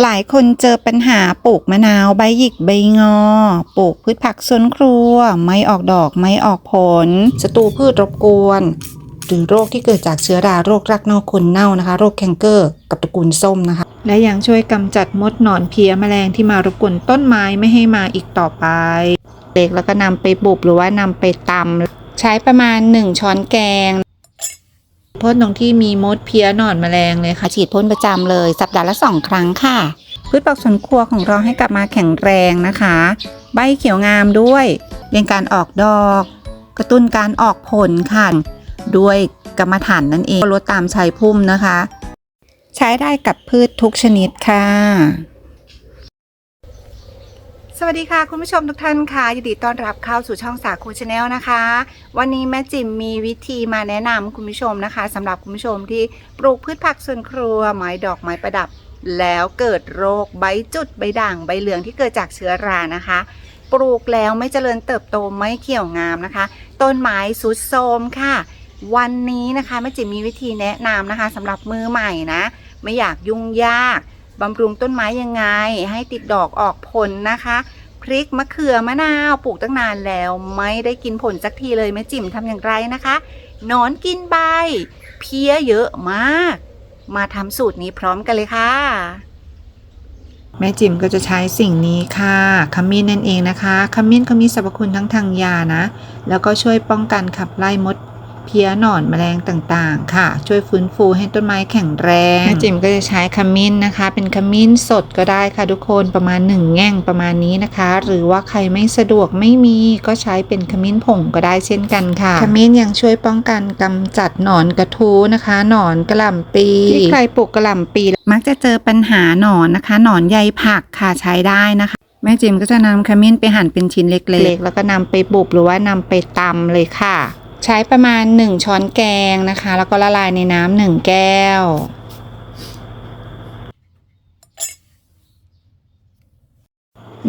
หลายคนเจอปัญหาปลูกมะนาวใบหยิกใบงอ ปลูกพืชผักสวนครัว ไม่ออกดอกไม่ออกผลศัตรูพืชรบกวน หรือโรคที่เกิดจากเชื้อราโรครักน่าคนเน่านะคะ โรคแคนเกอร์ กับตระกูลส้มนะคะ และยังช่วยกำจัดมดหนอนเพี้ยแมลงที่มารบกวนต้นไม้ไม่ให้มาอีกต่อไปเล็กแล้วก็นำไปบุบหรือว่านำไปตำใช้ประมาณ 1 ช้อนแกง พ่นตรงที่มีมดเพี้ยหนอนแมลงเลยค่ะ ฉีดพ่นประจำเลยสัปดาห์ละสองครั้งค่ะ พืชผักสวนครัวของเราให้กลับมาแข็งแรงนะคะ ใบเขียวงามด้วยเร่งการออกดอก กระตุ้นการออกผลค่ะ ด้วยกรรมฐานนั่นเองลดตามชายพุ่มนะคะ ใช้ได้กับพืชทุกชนิดค่ะ สวัสดีค่ะ คุณผู้ชมทุกท่านค่ะยินดีต้อนรับเข้าสู่ช่องสาคูชาแนลนะคะ วันนี้แม่จิมมีวิธีมาแนะนำคุณผู้ชมนะคะสำหรับคุณผู้ชมที่ปลูกพืชผักสวนครัวไม้ดอกไม้ประดับ แล้วเกิดโรคใบจุดใบด่างใบเหลืองที่เกิดจากเชื้อรานะคะ ปลูกแล้วไม่เจริญเติบโตไม่เขียวงามนะคะ ต้นไม้สุดโทรมค่ะ วันนี้นะคะแม่จิมมีวิธีแนะนำนะคะสำหรับมือใหม่นะ ไม่อยากยุ่งยาก บำรุงต้นไม้ยังไง ให้ติดดอกออกผลนะคะ พริกมะเขือมะนาวปลูกตั้งนานแล้ว ไม่ได้กินผลสักทีเลยแม่จิ๋มทำอย่างไรนะคะนอนกินใบ เพี้ยเยอะมาก มาทำสูตรนี้พร้อมกันเลยค่ะ แม่จิ๋มก็จะใช้สิ่งนี้ค่ะขมิ้นนั่นเองนะคะขมิ้นเขามีสรรพคุณทั้งทางยานะ แล้วก็ช่วยป้องกันขับไล่มด เพี้ยหนอนแมลงต่างๆ ค่ะ ช่วยฟื้นฟูให้ต้นไม้แข็งแรงแม่จิ๋มก็จะใช้ขมิ้นนะคะ เป็นขมิ้นสดก็ได้ค่ะทุกคนประมาณ 1 แง่งประมาณนี้นะคะ หรือว่าใครไม่สะดวกไม่มีก็ใช้เป็นขมิ้นผงก็ได้เช่นกันค่ะ ขมิ้นยังช่วยป้องกันกำจัดหนอนกระทู้นะคะหนอนกระหล่ำปีที่ใครปลูกกระหล่ำปี มักจะเจอปัญหาหนอนนะคะ หนอนใยผักค่ะใช้ได้นะคะแม่จิมก็จะนำขมิ้นไปหั่นเป็นชิ้นเล็กๆ แล้วก็นำไปบุบหรือว่านำไปตำเลยค่ะ ใช้ประมาณ 1 ช้อนแกงนะคะ แล้วก็ละลายในน้ำหนึ่งแก้ว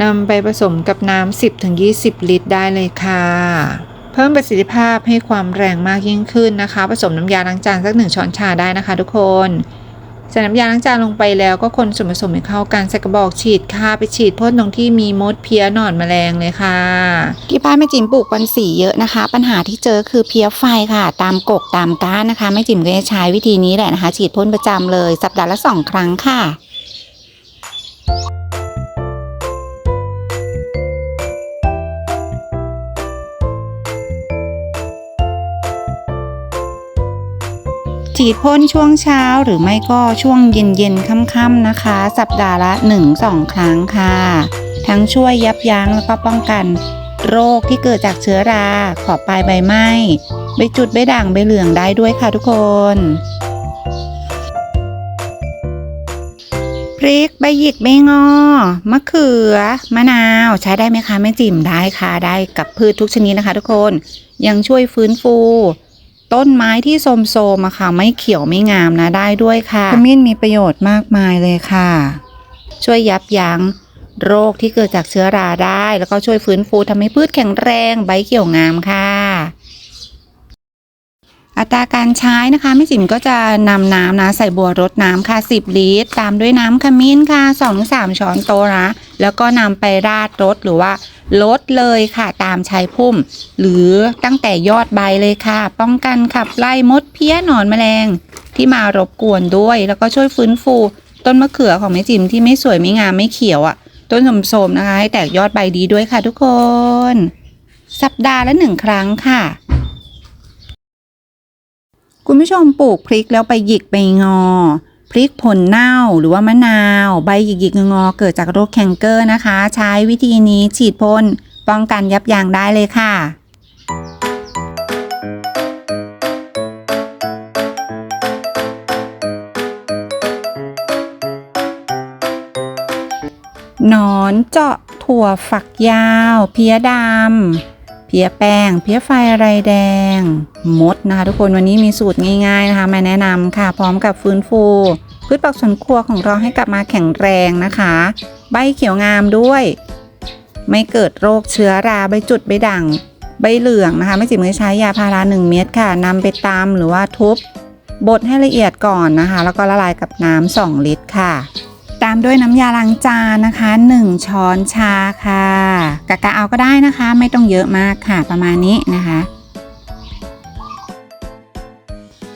นำไปผสมกับน้ำ 10-20 ลิตรได้เลยค่ะ เพิ่มประสิทธิภาพให้ความแรงมากยิ่งขึ้นนะคะ ผสมน้ำยาล้างจานสักหนึ่งช้อนชาได้นะคะทุกคน ใส่น้ำยาล้างจานลงไปแล้วก็คนส่วนผสมให้เข้ากันใส่กระบอกฉีดค่ะไปฉีดพ่นตรงที่มีมดเพี้ยหนอนแมลงเลยค่ะ ที่บ้านแม่จิ๋มปลูกปันสีเยอะนะคะ ปัญหาที่เจอคือเพี้ยไฟค่ะ ตามกกตามก้านนะคะแม่จิ๋มก็จะใช้วิธีนี้แหละนะคะ ฉีดพ่นประจำเลยสัปดาห์ละสองครั้งค่ะ ฉีดพ่นช่วงเช้าหรือไม่ก็ช่วงเย็นๆค่ำๆนะคะ สัปดาห์ละ 1-2 ครั้งค่ะ ทั้งช่วยยับยั้งแล้วก็ป้องกัน โรคที่เกิดจากเชื้อรา ขอบปลายใบไหม้ใบจุดใบด่างใบเหลืองได้ด้วยค่ะทุกคนพริกใบหยิกใบงอ มะเขือ มะนาว ใช้ได้ไหมคะแม่จิ๋มได้ค่ะได้กับพืชทุกชนิดนะคะ ทุกคนยังช่วยฟื้นฟู ต้นไม้ที่โทรมๆอะค่ะ ไม่เขียวไม่งามนะได้ด้วยค่ะขมิ้นมีประโยชน์มากมายเลยค่ะ ช่วยยับยั้งโรคที่เกิดจากเชื้อราได้ แล้วก็ช่วยฟื้นฟูทำให้พืชแข็งแรงใบเขียวงามค่ะ อัตราการใช้นะคะแม่จิ๋มก็จะนำน้ำนะใส่บัวรดน้ำค่ะ 10 ลิตร ตามด้วยน้ำขมิ้นค่ะ 2-3 ช้อนโต๊ะนะแล้วก็นำไปราดรดหรือว่าลดเลยค่ะตามชายพุ่ม หรือตั้งแต่ยอดใบเลยค่ะ ป้องกันขับไล่มดเพี้ยหนอนแมลง ที่มารบกวนด้วย แล้วก็ช่วยฟื้นฟู ต้นมะเขือของแม่จิ๋มที่ไม่สวยไม่งามไม่เขียวอะ่ะ ต้นโสมๆนะคะ ให้แตกยอดใบดีด้วยค่ะทุกคน สัปดาห์ละหนึ่งครั้งค่ะ ผู้ชมปลูกพริกแล้วไปหยิกไปงอ พริกผลเน่าหรือว่ามะนาว ใบหยิกหยิกงอเกิดจากโรคแคนเกอร์นะคะ ใช้วิธีนี้ฉีดพ่นป้องกันยับยั้งได้เลยค่ะหนอนเจาะถั่วฝักยาว เพี้ยดำ พี้ยแป้ง เพี้ยไฟไรแดง มดนะคะทุกคนวันนี้มีสูตรง่ายๆนะคะมาแนะนำค่ะ พร้อมกับฟื้นฟู พืชผักสวนครัวของเราให้กลับมาแข็งแรงนะคะ ใบเขียวงามด้วย ไม่เกิดโรคเชื้อราใบจุดใบด่างใบเหลืองนะคะไม่จิมือใช้ยาพารา 1 เม็ดค่ะนำไปตำหรือว่าทุบบดให้ละเอียดก่อนนะคะ แล้วก็ละลายกับน้ำ2 ลิตรค่ะามด้วยน้ำยาล้างจานนะคะ 1 ช้อนชาค่ะกะกะเอาก็ได้นะคะ ไม่ต้องเยอะมากค่ะประมาณนี้นะคะ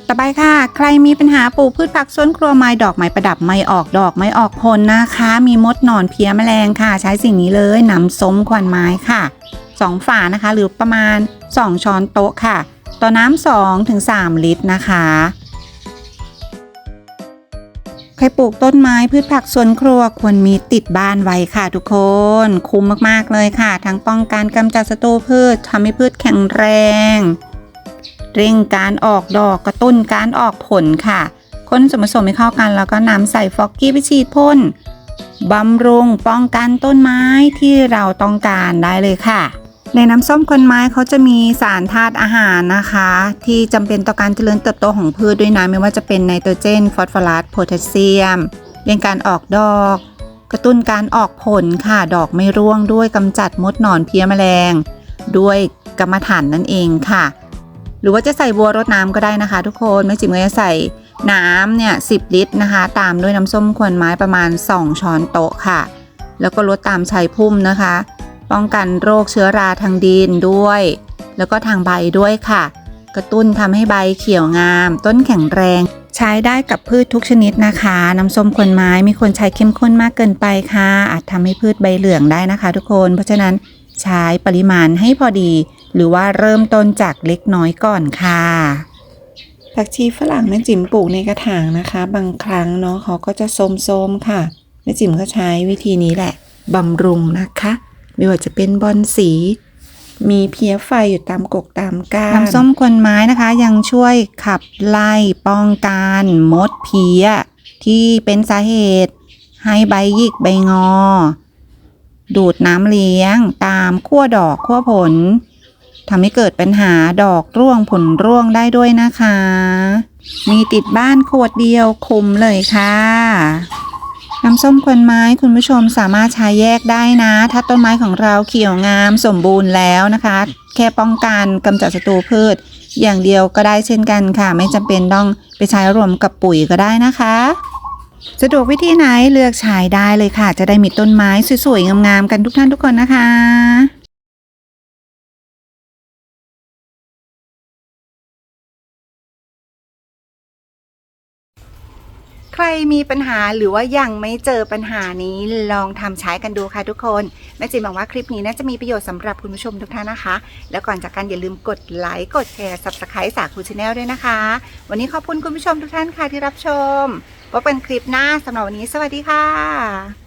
ต่อไปค่ะ ใครมีปัญหาปลูกพืชผักสวนครัวไม้ดอกไม้ประดับไม่ออกดอกไม่ออกผลนะคะ มีมดหนอนเพี้ยแมลงค่ะ ใช้สิ่งนี้เลยน้ำส้มควันไม้ค่ะ 2 ฝานะคะ หรือประมาณ 2 ช้อนโต๊ะค่ะ ต่อน้ำ2ถึง3ลิตรนะคะ ใครปลูกต้นไม้พืชผักสวนครัวควรมีติดบ้านไว้ค่ะทุกคน คุ้มมากๆเลยค่ะ ทั้งป้องกันกำจัดศัตรูพืชทำให้พืชแข็งแรง เร่งการออกดอกกระตุ้นการออกผลค่ะ คนส่วนผสมให้เข้ากันแล้วก็นำใส่ฟอกกี้ไปฉีดพ่นบำรุงป้องกันต้นไม้ที่เราต้องการได้เลยค่ะ ในน้ำส้มคนไม้เขาจะมีสารธาตุอาหารนะคะ ที่จำเป็นต่อการเจริญเติบโตของพืชด้วยนะไม่ว่าจะเป็นไนโตรเจน ฟอสฟอรัสโพแทสเซียมเร่งการออกดอก กระตุ้นการออกผลค่ะดอกไม่ร่วงด้วยกำจัดมดหนอนเพี้ยแมลง ด้วยกรรมฐานนั่นเองค่ะ หรือว่าจะใส่บัวรดน้ำก็ได้นะคะ ทุกคนแม่จิ๋มก็จะใส่น้ำเนี่ย10ลิตรนะคะ ตามด้วยน้ำส้มควนไม้ประมาณ 2 ช้อนโต๊ะค่ะ แล้วก็ลดตามชายพุ่มนะคะ ป้องกันโรคเชื้อราทางดินด้วย แล้วก็ทางใบด้วยค่ะ กระตุ้นทำให้ใบเขียวงาม ต้นแข็งแรง ใช้ได้กับพืชทุกชนิดนะคะ น้ำส้มควนไม้ม่ควรใช้เข้มข้นมากเกินไปค่ะ อาจทำให้พืชใบเหลืองได้นะคะ ทุกคน เพราะฉะนั้นใช้ปริมาณให้พอดี หรือว่าเริ่มต้นจากเล็กน้อยก่อนค่ะผักชีฝรั่งแม่จิ๋มปลูกในกระถางนะคะ บางครั้งเนาะเขาก็จะโทมๆค่ะแม่จิ๋มก็ใช้วิธีนี้แหละบำรุงนะคะ ไม่ว่าจะเป็นบอนสี มีเพี้ยไฟอยู่ตามกกตามก้านน้ำส้มควนไม้นะคะ ยังช่วยขับไล่ป้องกันมดเพี้ย ที่เป็นสาเหตุ ให้ใบหยิกใบงอ ดูดน้ำเลี้ยง ตามขั้วดอกขั้วผลทำให้เกิดปัญหาดอกร่วงผลร่วงได้ด้วยนะคะ มีติดบ้านขวดเดียวคุมเลยค่ะำส้มควันไม้คุณผู้ชมสามารถใช้แยกได้นะ ถ้าต้นไม้ของเราเขียวงามสมบูรณ์แล้วนะคะ แค่ป้องกันกำจัดศัตรูพืช อย่างเดียวก็ได้เช่นกันค่ะ ไม่จำเป็นต้องไปใช้รวมกับปุ๋ยก็ได้นะคะสะดวกวิธีไหนเลือกใช้ได้เลยค่ะ จะได้มีต้นไม้สวยๆงามๆกันทุกท่านทุกคนนะคะ ใครมีปัญหาหรือว่ายังไม่เจอปัญหานี้ลองทำใช้กันดูค่ะทุกคนแม่จิมหวังว่าคลิปนี้น่าจะมีประโยชน์สำหรับคุณผู้ชมทุกท่านนะคะ แล้วก่อนจากกันอย่าลืมกดไลค์กดแชร์ subscribe สาคูชาแนลด้วยนะคะ วันนี้ขอบคุณคุณผู้ชมทุกท่านค่ะที่รับชมพบกันคลิปหน้าสำหรับวันนี้ สวัสดีค่ะ